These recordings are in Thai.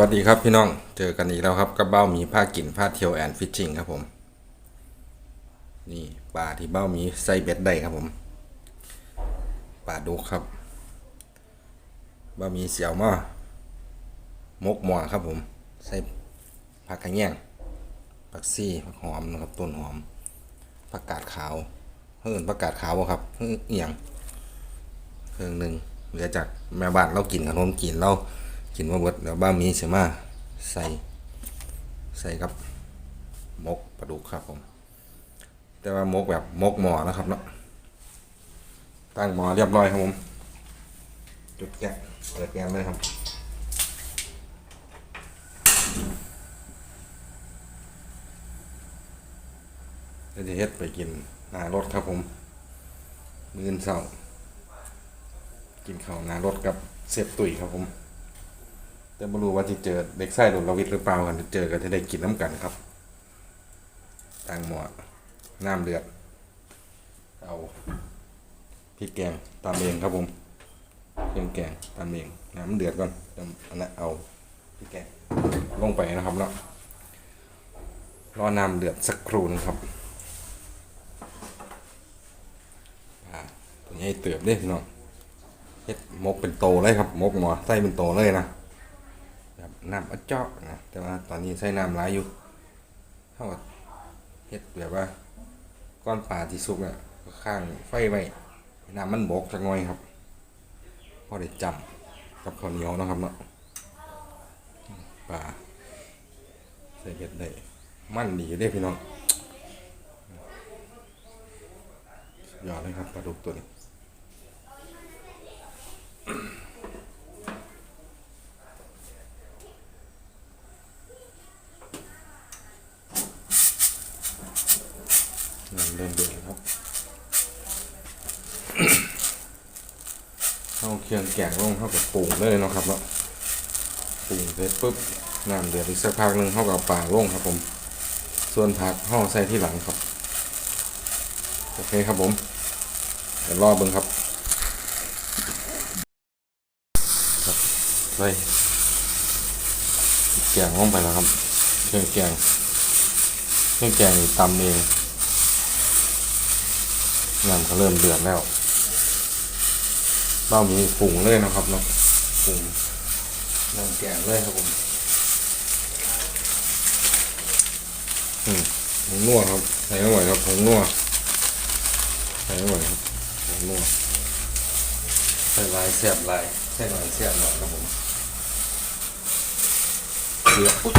วัสดีครับพี่น้อง เจอกันอีกแล้วครับกับเบ้ามีผ้ากินผ้าเที่ยวแอนฟิชชิงครับผม นี่ปลาที่เบ้ามีใส่เบ็ดได้ครับผมปลาดุกครับเบ้ามีเสี่ยวมามกหมอครับผมใส่ผักกระแยงผักซี่ผักหอมนะครับต้นหอมผักกาดขาวเพิ่นผักกาดขาวครับเพิ่นเอียงเครื่องหนึ่งเหลือจากแม่บ้านเรากินขนมกินเรา กินมาเบิดเดี๋ยวบ้ามีเสียมาใส่ใส่กับมกปลาดุกครับผม แต่ว่ามกแบบมกหมอนะครับเนาะตั้งหมอเรียบร้อยครับผมจุดแกะเปิดแกะเลยครับเดี๋ยวจะเฮ็ดไปกินหน้ารถครับผม มื้อนเช้ากินข้าวหน้ารถกับเซฟตุ๋ยครับผม แต่ไม่รู้ว่าจะเจอเด็กไส้หรือเราวิทย์หรือเปล่ากันเจอกันจะได้กินน้ำกันครับตั้งหม้อน้ำเดือด เอาพริกแกงตามเองครับผมเครื่องแกงตามเองน้ำเดือดก่อนเดี๋ยวอันนั้นเอาพริกแกงลงไปนะครับเนาะรอน้ำเดือดสักครู่นึงครับตัวนี้เติบเด้พี่น้องเฮ็ดมกเป็นโตเลยครับมกหมอใส่เป็นโตเลยนะ น้ำอัดเจาะนะแต่ว่าตอนนี้ใส่น้ำหลายอยู่เท่ากับเฮ็ดแบบว่าก้อนปลาที่สุกอะก็ข้างไฟไว้น้ำมันบกจักหน่อยครับพอได้จำกับข้าวเหนียวนะครับเนาะปลาใส่เบ็ดได้มันดีเด้พี่น้องยอดเลยครับปลาดุกตัวนี้ น้ำเดินเดือดครับ เข้าเคียงแกงลงเข้ากับปรุงเลยเนาะครับเนาะปรุงเสร็จปุ๊บน้ำเดือดอีกสักพักหนึ่งเข้ากับปลาลงครับผม ส่วนผักห่อใส่ที่หลังครับโอเคครับผมเดี๋ยวรอเบิ่งครับครับใส่แกงลงไปแล้วครับเครื่องแกงเครื่องแกงนี่ตำเองน้ำก็เริ่มเดือดแล้ว บ้ามีปรุงเลยนะครับเนาะปรุงน้ำแกงเลยครับผมอืมผงนัวครับใส่ไม่ไหวครับผงนัวใส่ไม่ไหวครับผงนัวใส่ลายแซ่บลายใส่ลายแซ่บหน่อยครับผมเดือดอุ๊ย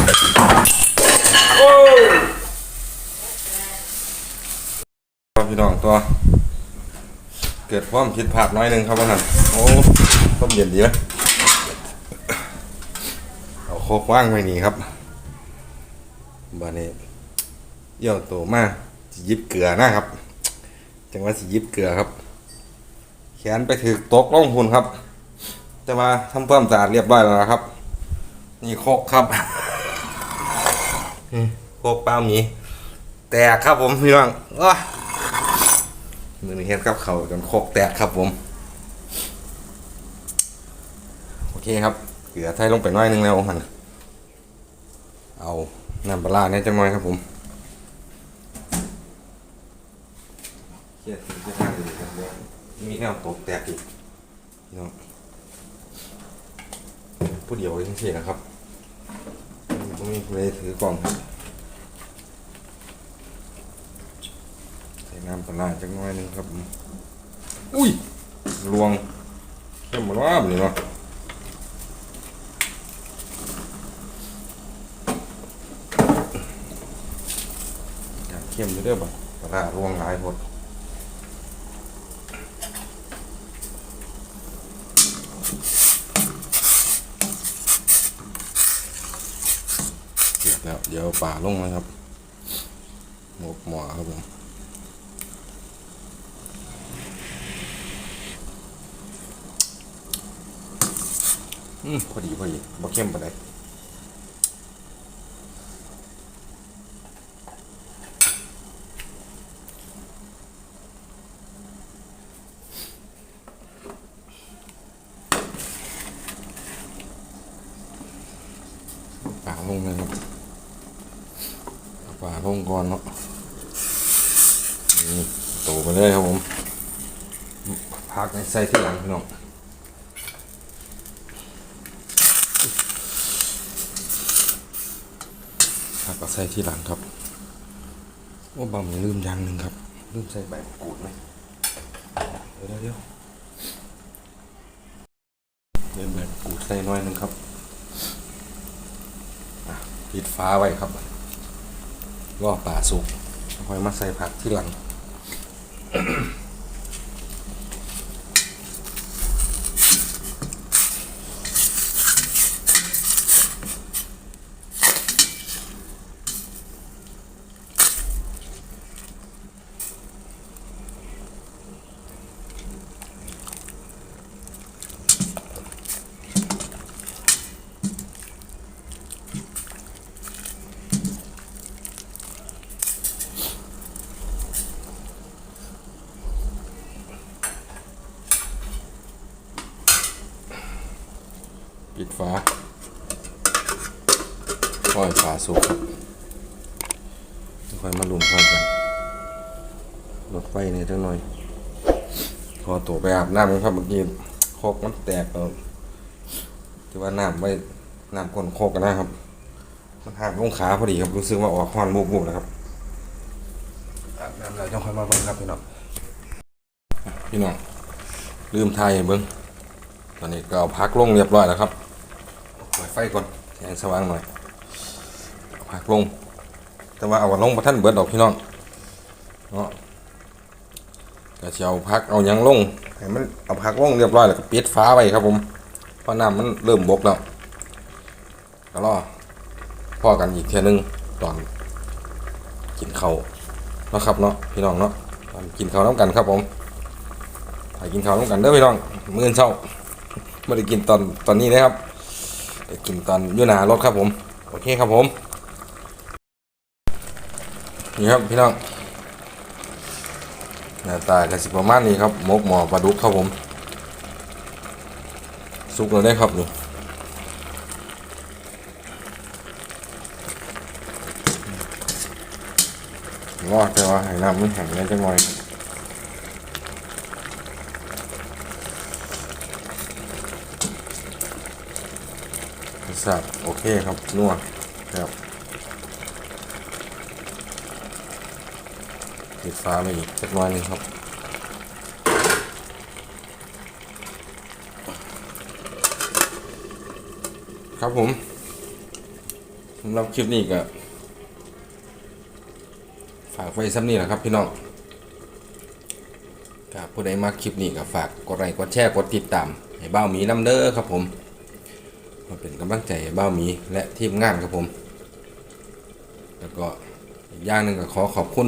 ครับพี่น้องตัว กิดความผิดพลาดน้อยหนึงครับว่านั่นโอ้ต้มเย็นดีไหมเอาโคกว่างไว้นี่ครับบานี้เยี่ยวโตมากสิยิบเกลือนะครับ จังว่าสิยิบเกลือครับ แขนไปถือตกล่องหุ่นครับแต่ว่าทำความสะอาดเรียบร้อยแล้วนะครับ นี่โคกครับโคกเป้าหมีแตกครับผมพี่น้องว้า มือนี้เฮ็ดกับเขาจนโคกแตกครับผม โอเคครับ เกลือไทยลงไปน้อยหนึงแล้วหันเอาน้ำปลาร้าเนี่ยจังหน่อยครับผมเครียดถึงจะทางดีครับเดี๋ยมีแค่ตกแตกอีกพี่น้องผู้เดียวเองสินะครับผมมีผู้ใดถือกล่องครับใส่ น้ำปลาจังหน่อยหนึงครับ อุ้ยลวงเข้มมาว่าบนี่เนาะอยากเข้มอยู่เด้อบ่ปลารวงหลายหดเสร็จแล้วเดี๋ยวป่าลงนะครับหมกหมอครับผม อืมพอดีพอดีบ่เข้มปานใดงเลยครับเอาปลาลงก่อนเนาะนี่โตไปเลยครับผมพักในใส่ที่หลังพี่น้อง พักก็ใส่ที่หลังครับว่าบะหมี่ลืมอย่างหนึ่งครับลืมใส่ใบมะกรูดไหมเดี๋ยวเดี๋ยวเดี๋ยวใบมะกรูดใส่น้อยหนึ่งครับปิดฟ้าไว้ครับรอป่าสุกค่อยมาใส่ผักที่หลัง ปิดฟ้าค่อยฟ้าสุกครับค่อยมาลุมพร้อมกันลดไฟในอยจังหน่อย พอตัวไปอาบน้ำกันครับเมื่อกี้โคกมันแตกเอาที่ว่าน้ำไว้น้ำก้นโคกกันนะครับ มันหักลงขาพอดีครับรู้สึกว่าออกควันมูกๆนะครับอาบน้ำแล้วจะค่อยมาเบิ่งครับพี่น้องอะพี่น้องลืมทายให้เบิ่งตอนนี้ก็เอาพักลงเรียบร้อยแล้วครับเปิด ไฟก่อนแสงสว่างหน่อยผักลง แต่ว่าเอาลงมาท่านเบิดดอกพี่น้องเนาะก็จะเอาพักเอายังลงให้มันเอาพักลงเรียบร้อยแล้วก็ปิดฟ้าไว้ครับผมเพราะน้ำมันเริ่มบกแล้วก็รอพ่อกันอีกเทียหนึงตอนกินข้าวนะครับเนาะพี่น้องเนาะตอนกินข้าวน้ำกันครับผมไปกินข้าวน้ำกันเด้อพี่น้องมื้ออนเช้าไม่ได้กินตอนตอนนี้นะครับ ไปกินตอนยูนารถครับผม โอเคครับผม นี่ครับพี่น้องหน้าตากระสิประมาณนี้ครับมกหมอปลาดุกครับผม สุกแล้วได้ครับนี่รอดแต่ว่าให้น้ำมันแห้งได้จังหน่อย สชาติโอเคครับนัวครับปิดฟ้าไปอีกสักน้อยหนึงครับครับผมสำหรับคลิปนี้ก็ฝากไว้ซ้ำนี่แหละครับพี่น้องครับผู้ใดมาคลิปนี้ก็ฝากกดไลค์กดแชร์กดติดตามให้บ้ามีน้ำเด้อครับผม มาเป็นกำลังใจให้บ้าหมีและทีมงานครับผม แล้วก็อีกอย่างหนึ่งก็ขอขอบคุณ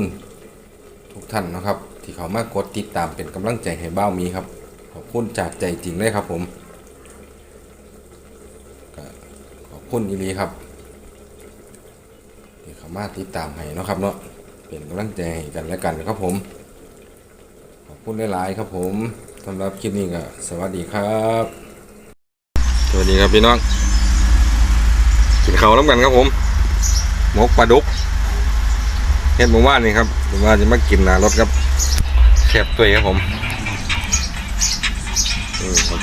ทุกท่านนะครับ ที่เขามากดติดตามเป็นกำลังใจให้บ้าหมีครับ ขอบคุณจากใจจริงเลยครับผมขอบคุณอีลีครับที่เขามาติดตามให้นะครับเนาะเป็นกำลังใจให้กันและกันครับผม ขอบคุณหลายๆครับผมสำหรับคลิปนี้ก็สวัสดีครับ วัสดีครับพี่น้องกินข้าวน้ำกันครับผมหมกปลาดุกเฮ็ดหมู่บ้านนี่ครับผมว่าจะมากินหนารถครับแคบตัวครับผมนี่ครับ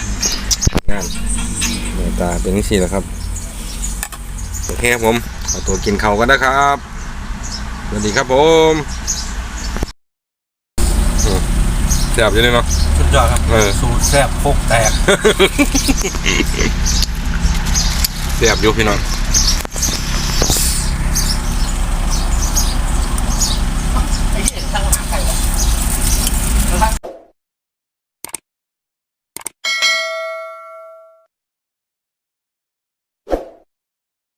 งานเนื้อตาเป็นนี่สิแหละครับโอเคครับผมเอาตัวกินข้ากันนะครับสวัสดีครับผม แซ่บอยู่นี่เนาะ สุดยอดครับ เออ สูตรแซ่บโคกแตก แซ่บอยู่พี่น้อง